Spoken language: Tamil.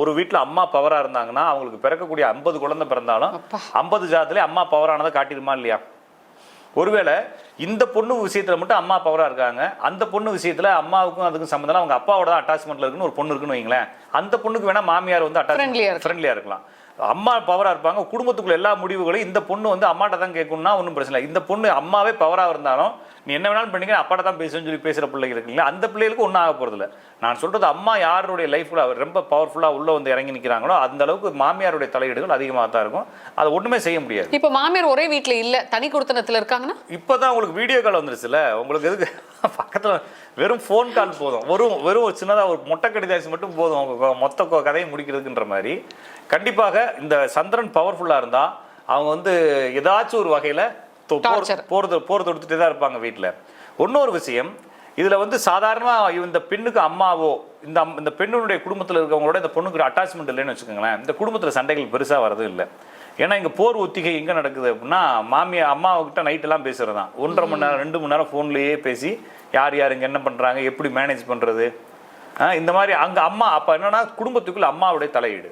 ஒரு வீட்டில் அம்மா பவராக இருந்தாங்கன்னா அவங்களுக்கு பிறக்கக்கூடிய ஐம்பது குழந்தை பிறந்தாலும் ஐம்பது ஜாதத்துலேயே அம்மா பவரானதை காட்டிடுமா இல்லையா? ஒருவேளை இந்த பொண்ணு விஷயத்துல மட்டும் அம்மா பவரா இருக்காங்க அந்த பொண்ணு விஷயத்துல அம்மாவுக்கும் அதுக்கும் சம்மந்தம் அவங்க அப்பாவோட தான் அட்டாச்மெண்ட்ல இருக்குன்னு ஒரு பொண்ணு இருக்குன்னு வைங்களேன். அந்த பொண்ணுக்கு வேணா மாமியார் வந்து அட்டாச் இருக்கலாம். ஃப்ரெண்ட்லியா இருக்கலாம். அம்மா பவரா இருப்பாங்க குடும்பத்துக்குள்ள எல்லா முடிவுகளையும் இந்த பொண்ணு வந்து அம்மாட்ட தான் கேட்கணும்னா ஒன்றும் பிரச்சனை இல்லை. இந்த பொண்ணு அம்மாவே பவரா இருந்தாலும் நீ என்ன வேணாலும் பண்ணிக்க அப்பாட்ட தான் பேசுன்னு சொல்லி பேசுற பிள்ளைங்க இருக்குங்களா அந்த பிள்ளைகளுக்கு ஒன்றும் ஆக போறது இல்ல நான் சொல்றது அம்மா யாருடைய லைஃப்ல ரொம்ப பவர்ஃபுல்லா உள்ள வந்து இறங்கி நிக்கிறாங்களோ அந்த அளவுக்கு மாமியாருடைய தலையீடுகள் அதிகமாக தான் இருக்கும். அதை ஒண்ணுமே செய்ய முடியாது. இப்ப மாமியார் ஒரே வீட்ல இல்ல தனி குடுத்தனத்துல இருக்காங்கன்னா? இப்போதான் உங்களுக்கு வீடியோ கால் வந்துருச்சுல? உங்களுக்கு எதுக்கு? பக்கத்துல வெறும் ஃபோன் கால் போதும். வெறும் வெறும் ஒரு சின்னதா ஒரு மொட்டை கடிதாசி மட்டும் போதும். மொத்த கதையை முடிக்கிறதுக்குன்ற மாதிரி. கண்டிப்பாக இந்த சந்திரன் பவர்ஃபுல்லா இருந்தா அவங்க வந்து ஏதாச்சும் ஒரு வகையில போர் Torture. போர் தொ- போர் தொடுத்துட்டே தான் இருப்பாங்க வீட்டில் இன்னொரு விஷயம் இதில் வந்து சாதாரணமாக இந்த பெண்ணுக்கு அம்மாவோ இந்த இந்த பெண்ணுடைய குடும்பத்தில் இருக்கவங்களோட இந்த பொண்ணுக்கு அட்டாச்மெண்ட் இல்லைன்னு வச்சுக்கோங்களேன். இந்த குடும்பத்தில் சண்டைகள் பெருசாக வரது இல்லை. ஏன்னா இங்கே போர் ஒத்திகை எங்கே நடக்குது அப்படின்னா மாமியா அம்மாவுக்கிட்ட நைட்டெல்லாம் பேசுகிறது பேசுறது தான் ஒன்றரை மணி நேரம் ரெண்டு மணி நேரம் ஃபோன்லேயே பேசி யார் யார் இங்கே என்ன பண்ணுறாங்க எப்படி மேனேஜ் பண்ணுறது இந்த மாதிரி அங்கே அம்மா அப்போ என்னன்னா குடும்பத்துக்குள்ள அம்மாவுடைய தலையீடு.